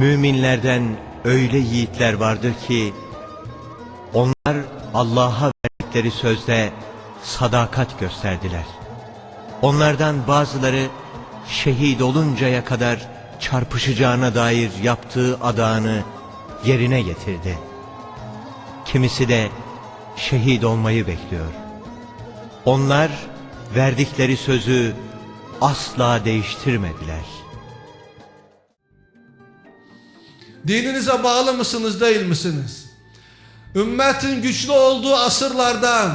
Müminlerden öyle yiğitler vardır ki onlar Allah'a verdikleri sözde sadakat gösterdiler. Onlardan bazıları şehit oluncaya kadar çarpışacağına dair yaptığı adağını yerine getirdi. Kimisi de şehit olmayı bekliyor. Onlar verdikleri sözü asla değiştirmediler. Dininize bağlı mısınız değil misiniz? Ümmetin güçlü olduğu asırlardan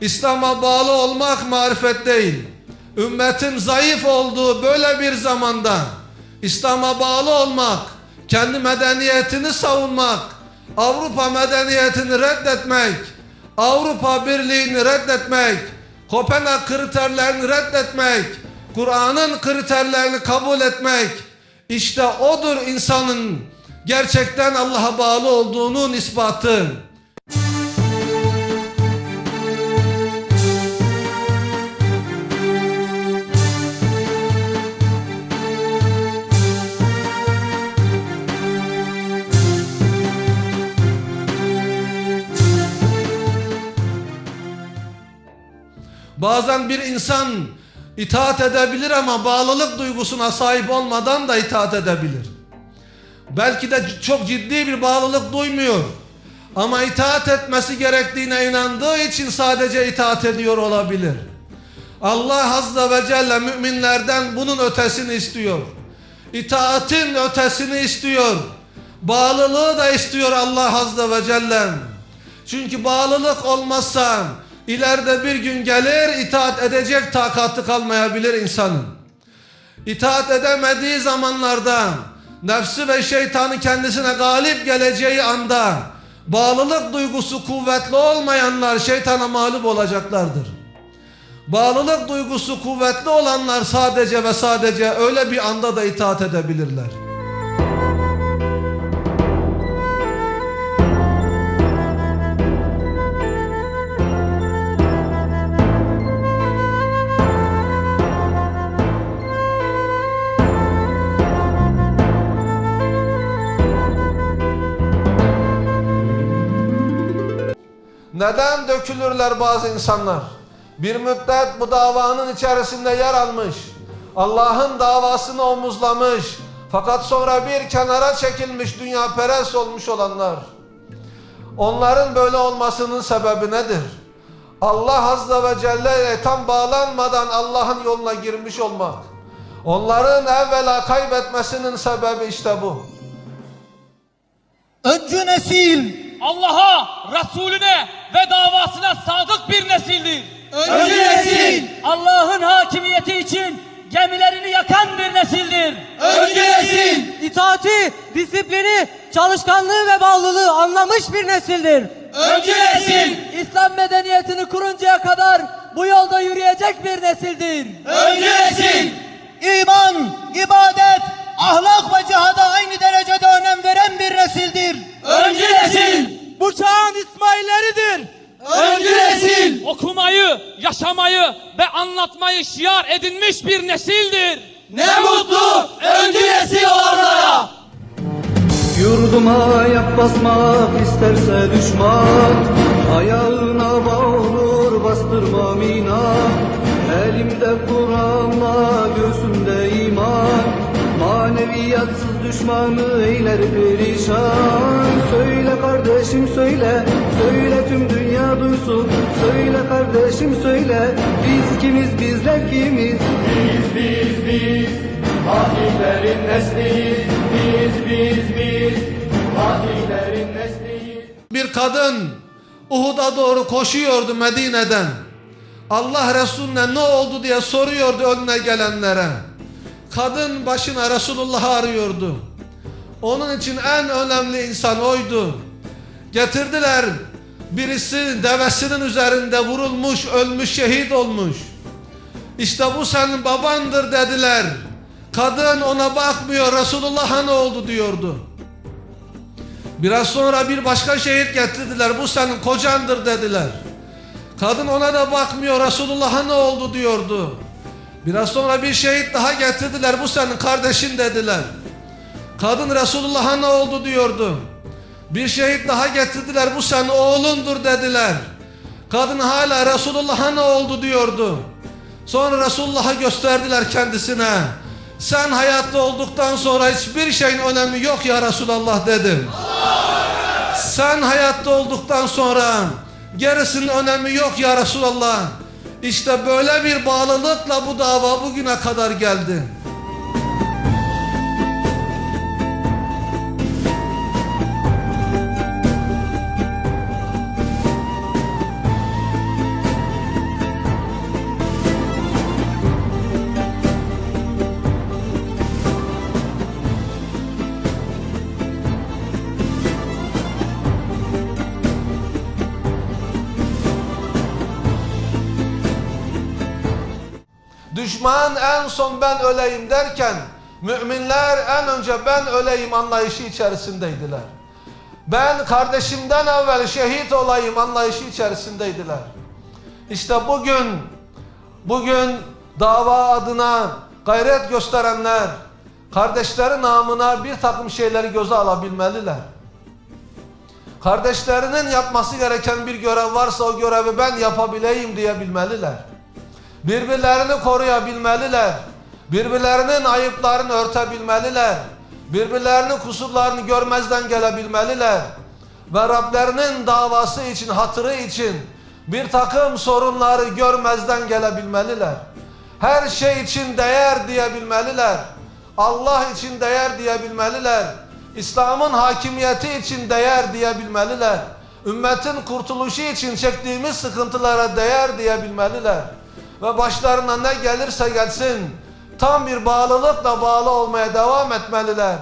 İslam'a bağlı olmak marifet değil. Ümmetin zayıf olduğu böyle bir zamanda İslam'a bağlı olmak, kendi medeniyetini savunmak, Avrupa medeniyetini reddetmek, Avrupa Birliği'ni reddetmek, Kopenhag kriterlerini reddetmek, Kur'an'ın kriterlerini kabul etmek, işte odur insanın gerçekten Allah'a bağlı olduğunun ispatı. Bazen bir insan itaat edebilir ama bağlılık duygusuna sahip olmadan da itaat edebilir. Belki de çok ciddi bir bağlılık duymuyor. Ama itaat etmesi gerektiğine inandığı için sadece itaat ediyor olabilir. Allah Azze ve Celle müminlerden bunun ötesini istiyor. İtaatin ötesini istiyor. Bağlılığı da istiyor Allah Azze ve Celle. Çünkü bağlılık olmazsa ileride bir gün gelir itaat edecek takatı kalmayabilir insanın. İtaat edemediği zamanlarda nefsi ve şeytanı kendisine galip geleceği anda bağlılık duygusu kuvvetli olmayanlar şeytana mağlup olacaklardır. Bağlılık duygusu kuvvetli olanlar sadece ve sadece öyle bir anda da itaat edebilirler. Neden dökülürler bazı insanlar? Bir müddet bu davanın içerisinde yer almış. Allah'ın davasını omuzlamış. Fakat sonra bir kenara çekilmiş dünya perest olmuş olanlar. Onların böyle olmasının sebebi nedir? Allah Azze ve Celle ile tam bağlanmadan Allah'ın yoluna girmiş olmak. Onların evvela kaybetmesinin sebebi işte bu. Öncü nesil, Allah'a, Resulüne ve davasına sadık bir nesildir. öncü nesil, Allah'ın hakimiyeti için gemilerini yakan bir nesildir. öncü nesil, itaati, disiplini, çalışkanlığı ve bağlılığı anlamış bir nesildir. öncü nesil, İslam medeniyetini kuruncaya kadar bu yolda yürüyecek bir nesildir. öncü nesil. İman, ibadet, ahlak ve cihada aynı derecede önem veren bir nesildir. Öncü nesil, Bu çağın İsmailleridir. öncü nesil, Okumayı, yaşamayı ve anlatmayı şiar edinmiş bir nesildir. ne mutlu öncü nesil olanlara. Yurduma ayak basmak isterse düşman Ayağına bağır bastırmam inan Elimde Kur'an'la göğsümde iman Maneviyatsız düşmanı eyler perişan Söyle kardeşim söyle Söyle tüm dünya duysun. Söyle kardeşim söyle Biz kimiz bizler kimiz? Biz biz biz Fatihlerin nesliyiz. Biz biz biz Fatihlerin nesliyiz. Bir kadın Uhud'a doğru koşuyordu Medine'den. Allah Resulüne ne oldu diye soruyordu önüne gelenlere. Kadın başına Resulullah'ı arıyordu. Onun için en önemli insan oydu. Getirdiler. Birisi devesinin üzerinde vurulmuş, ölmüş, şehit olmuş. İşte bu senin babandır dediler. Kadın ona bakmıyor. Resulullah'a ne oldu diyordu. Biraz sonra bir başka şehit getirdiler. Bu senin kocandır dediler. Kadın ona da bakmıyor. Resulullah'a ne oldu diyordu. Biraz sonra bir şehit daha getirdiler. Bu senin kardeşin dediler. Kadın Resulullah'a ne oldu diyordu. Bir şehit daha getirdiler bu sen oğlundur dediler. Kadın hala Resulullah'a ne oldu diyordu. Sonra Resulullah'a gösterdiler kendisine. Sen hayatta olduktan sonra hiçbir şeyin önemi yok ya Resulallah dedim. Sen hayatta olduktan sonra gerisinin önemi yok ya Resulallah. İşte böyle bir bağlılıkla bu dava bugüne kadar geldi. Düşman en son ben öleyim derken müminler en önce ben öleyim anlayışı içerisindeydiler. Ben kardeşimden evvel şehit olayım anlayışı içerisindeydiler. İşte bugün bugün dava adına gayret gösterenler kardeşleri namına bir takım şeyleri göze alabilmeliler. Kardeşlerinin yapması gereken bir görev varsa o görevi ben yapabileyim diyebilmeliler. Birbirlerini koruyabilmeliler. Birbirlerinin ayıplarını örtebilmeliler. Birbirlerinin kusurlarını görmezden gelebilmeliler. Ve Rablerinin davası için, hatırı için bir takım sorunları görmezden gelebilmeliler. Her şey için değer diyebilmeliler. Allah için değer diyebilmeliler. İslam'ın hakimiyeti için değer diyebilmeliler. Ümmetin kurtuluşu için çektiğimiz sıkıntılara değer diyebilmeliler ve başlarına ne gelirse gelsin tam bir bağlılıkla bağlı olmaya devam etmeliler.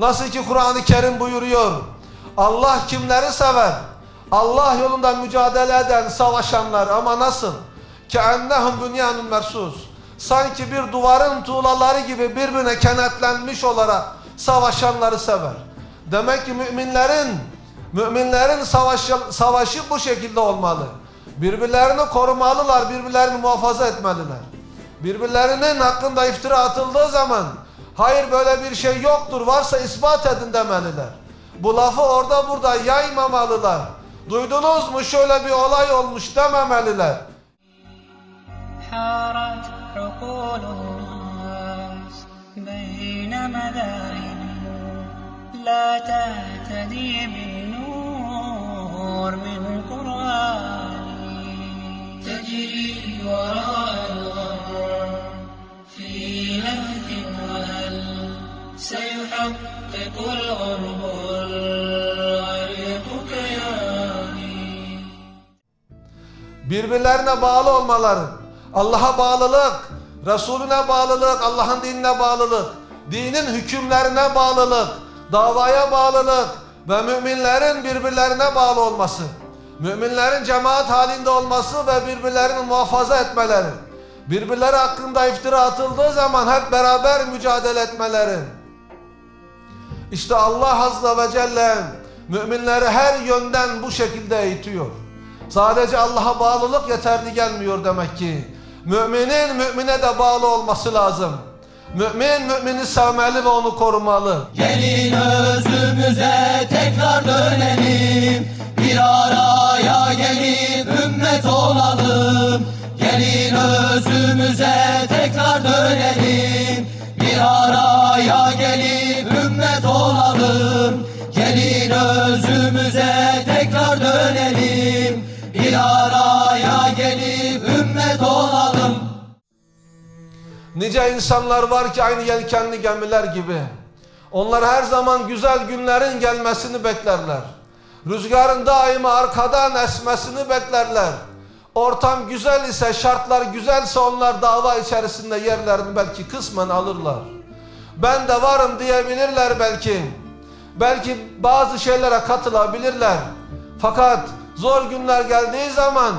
Nasıl ki Kur'an-ı Kerim buyuruyor. Allah kimleri sever? Allah yolunda mücadele eden, savaşanlar ama nasıl? Keennehum bünyanun mersus. Sanki bir duvarın tuğlaları gibi birbirine kenetlenmiş olarak savaşanları sever. Demek ki müminlerin müminlerin savaşı, savaşı bu şekilde olmalı. Birbirlerini korumalılar, birbirlerini muhafaza etmeliler. Birbirlerinin hakkında iftira atıldığı zaman hayır böyle bir şey yoktur varsa ispat edin demeliler. Bu lafı orada burada yaymamalılar. Duydunuz mu şöyle bir olay olmuş dememeliler. حارت عقول الناس بين مذاهب لا تهتدي بالنور من قرآن تجري وراء الغر في لهث وهل سيحقق الغرب الغريق كياني Birbirlerine bağlı olmaları. Allah'a bağlılık, Resulüne bağlılık, Allah'ın dinine bağlılık, dinin hükümlerine bağlılık, davaya bağlılık ve müminlerin birbirlerine bağlı olması. Müminlerin cemaat halinde olması ve birbirlerini muhafaza etmeleri. Birbirleri hakkında iftira atıldığı zaman hep beraber mücadele etmeleri. İşte Allah Azze ve Celle müminleri her yönden bu şekilde eğitiyor. Sadece Allah'a bağlılık yeterli gelmiyor demek ki. Müminin mümine de bağlı olması lazım. Mümin mümini sevmeli ve onu korumalı. Gelin özümüze tekrar dönelim Bir araya gelip ümmet olalım Gelin özümüze tekrar dönelim Bir araya gelip ümmet olalım Gelin özümüze tekrar dönelim Bir araya gelip ümmet olalım Nice insanlar var ki aynı yelkenli gemiler gibi. Onlar her zaman güzel günlerin gelmesini beklerler. Rüzgarın daima arkadan esmesini beklerler. Ortam güzel ise, şartlar güzelse onlar dava içerisinde yerlerini belki kısmen alırlar. Ben de varım diyebilirler belki. Belki bazı şeylere katılabilirler. Fakat Zor günler geldiği zaman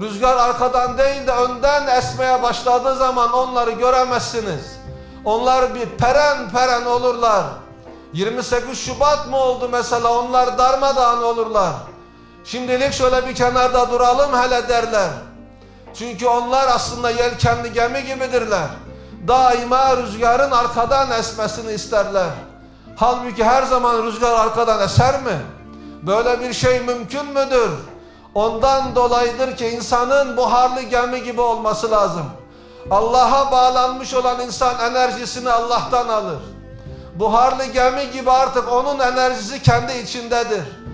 rüzgar arkadan değil de önden esmeye başladığı zaman onları göremezsiniz. Onlar bir peren peren olurlar. 28 Şubat mı oldu mesela onlar darmadağın olurlar. Şimdilik şöyle bir kenarda duralım hele derler. Çünkü onlar aslında yelkenli gemi gibidirler. Daima rüzgarın arkadan esmesini isterler. Halbuki her zaman rüzgar arkadan eser mi? Böyle bir şey mümkün müdür? Ondan dolayıdır ki insanın buharlı gemi gibi olması lazım. Allah'a bağlanmış olan insan enerjisini Allah'tan alır. Buharlı gemi gibi artık onun enerjisi kendi içindedir.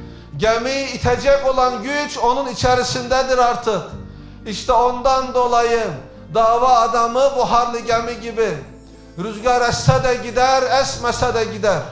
Gemiyi itecek olan güç onun içerisindedir artık. İşte ondan dolayı dava adamı buharlı gemi gibi. Rüzgar esse de gider, esmese de gider.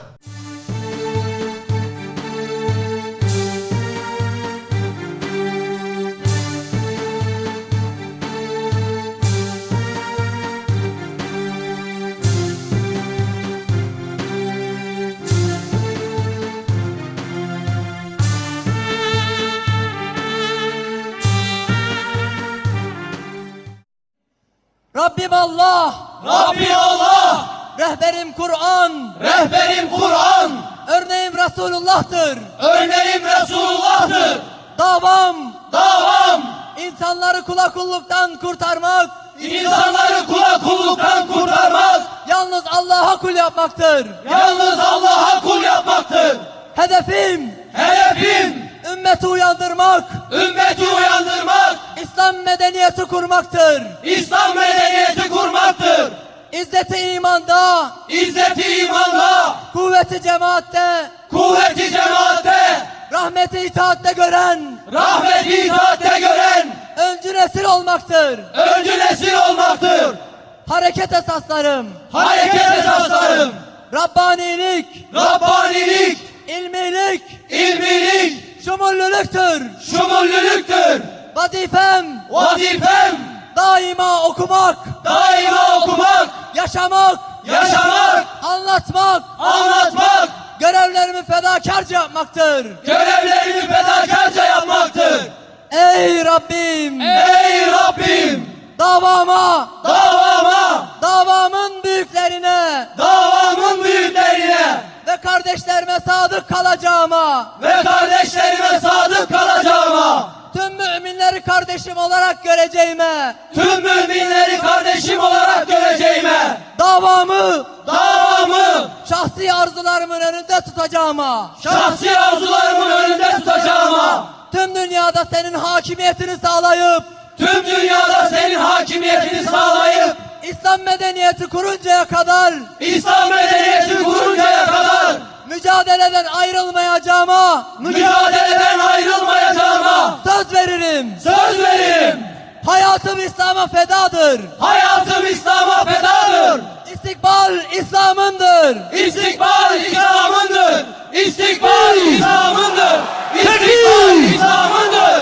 Rabbim Allah, Rabbim Allah, rehberim Kur'an, rehberim Kur'an, örneğim Resulullah'tır. örneğim Resulullah'tır. Davam, Davam, insanları kula kulluktan kurtarmak, insanları kula kulluktan kurtarmak, yalnız Allah'a kul yapmaktır. yalnız Allah'a kul yapmaktır. Hedefim, Hedefim, ümmeti uyandırmak, ümmeti uyandırmak, İslam medeniyeti kurmaktır. İslam medeniyeti kurmaktır. İzzeti imanda, İzzeti imanda, kuvveti cemaatte, kuvveti cemaatte, rahmeti itaatte gören, rahmeti itaatte gören, öncü nesil olmaktır. öncü nesil olmaktır. Hareket esaslarım, Hareket esaslarım, Rabbanilik, Rabbanilik, ilmilik, ilmilik, şumullülüktür. şumullülüktür. Vazifem Vazifem, daima okumak, daima okumak, yaşamak, yaşamak, anlatmak, anlatmak, görevlerimi fedakarca yapmaktır. görevlerimi fedakarca yapmaktır. Ey Rabbim, Ey Rabbim, davama, davama, davamın büyüklerine davamın büyüklerine. ve kardeşlerime sadık kalacağıma, ve kardeşlerime sadık kalacağıma, tüm müminleri kardeşim olarak göreceğime, tüm müminleri kardeşim olarak göreceğime, davamı davamı şahsi arzularımın önünde tutacağıma, şahsi arzularımın önünde tutacağıma, tüm dünyada senin hakimiyetini sağlayıp, tüm dünyada senin hakimiyetini sağlayıp, İslam medeniyeti kuruncaya kadar İslam medeniyeti kuruncaya kadar mücadeleden ayrılmayacağıma mücadeleden ayrılmayacağıma söz veririm. söz veririm. Hayatım İslam'a fedadır. Hayatım İslam'a fedadır. İstikbal İslam'ındır. İstikbal İslam'ındır. İstikbal İslam'ındır. İstikbal İslam'ındır.